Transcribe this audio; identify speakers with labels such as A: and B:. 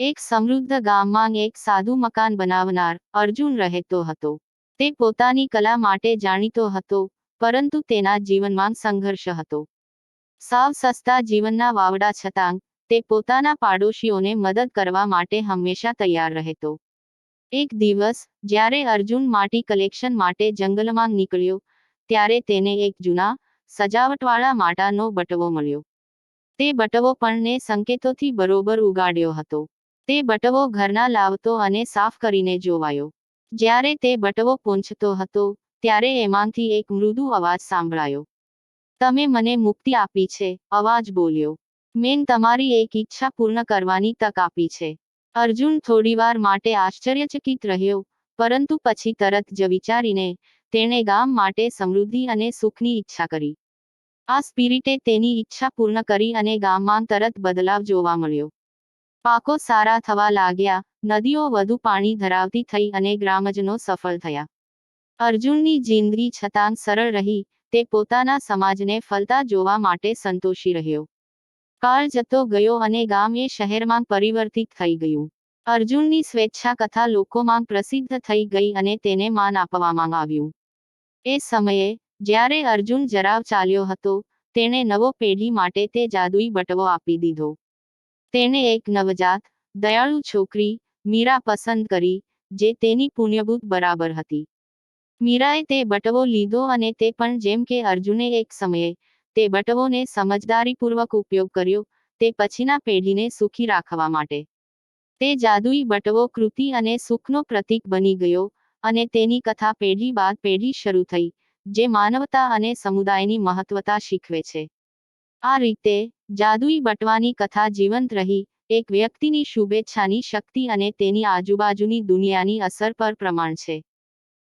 A: એક સમૃદ્ધ ગામમાં એક સાદું મકાન બનાવનાર અર્જુન રહેતો હતો. તે પોતાની કલા માટે જાણીતો હતો, પરંતુ તેના જીવનમાં સંઘર્ષ હતો. સાવ સસ્તા જીવનના વાવડા છતાં, તે પોતાના પાડોશીઓને મદદ કરવા માટે હંમેશા તૈયાર રહેતો. એક દિવસ, જ્યારે અર્જુન માટી કલેક્શન માટે જંગલમાં નીકળ્યો, ત્યારે તેને એક જૂના, સજાવટવાળા માટાનો બટવો મળ્યો. તે બટવો પણને સંકેતોથી બરોબર ઉગાડ્યો હતો. તે બટવો ઘરના લાવતો અને સાફ કરીને જોવાયો. જ્યારે તે બટવો પહોંચતો હતો, ત્યારે એમાંથી એક મૃદુ અવાજ સાંભળાયો. તમે મને મુક્તિ આપી છે, અવાજ બોલ્યો. મેં તમારી એક ઈચ્છા પૂર્ણ કરવાની તક આપી છે. અર્જુન થોડીવાર માટે આશ્ચર્યચકિત રહ્યો, પરંતુ પછી તરત જ વિચારીને તેણે ગામ માટે સમૃદ્ધિ અને સુખની ઈચ્છા કરી. આ સ્પિરિટે તેની ઈચ્છા પૂર્ણ કરી અને ગામમાં તરત બદલાવ જોવા મળ્યો. પાકો સારા થવા લાગ્યા, નદીઓ વધુ પાણી ધરાવતી થઈ અને ગ્રામજનો સફળ થયા. અર્જુનની જિંદગી છતાં સરળ રહી, તે પોતાના સમાજને ફલતા જોવા માટે સંતોષી રહ્યો. કાળ જતો ગયો અને ગામ એ શહેરમાં પરિવર્તિત થઈ ગયું. અર્જુનની સ્વેચ્છા કથા લોકોમાં પ્રસિદ્ધ થઈ ગઈ અને તેને માન આપવામાં આવ્યું. એ સમયે, જ્યારે અર્જુન જરાવ ચાલ્યો હતો, તેણે નવો પેઢી માટે તે જાદુઈ બટવો આપી દીધો. તેણે એક નવજાત, દયાળુ છોકરી, મીરા પસંદ કરી, જે તેની પુણ્યભૂત બરાબર હતી. મીરાએ તે બટવો લીધો અને તે પણ જેમ કે અર્જુને એક સમયે, તે બટવોને સમજદારીપૂર્વક ઉપયોગ કર્યો, તે પછીના પેઢીને સુખી રાખવા માટે. તે જાદુઈ બટવો કૃતિ અને સુખનો પ્રતીક બની ગયો અને તેની કથા પેઢી બાદ પેઢી શરૂ થઈ, જે માનવતા અને સમુદાયની મહત્વતા શીખવે છે. આ રીતે જાદુઈ બટવાની કથા જીવંત રહી, એક વ્યક્તિની શુભેચ્છાની શક્તિ અને તેની આજુબાજુની દુનિયાની અસર પર પ્રમાણ છે.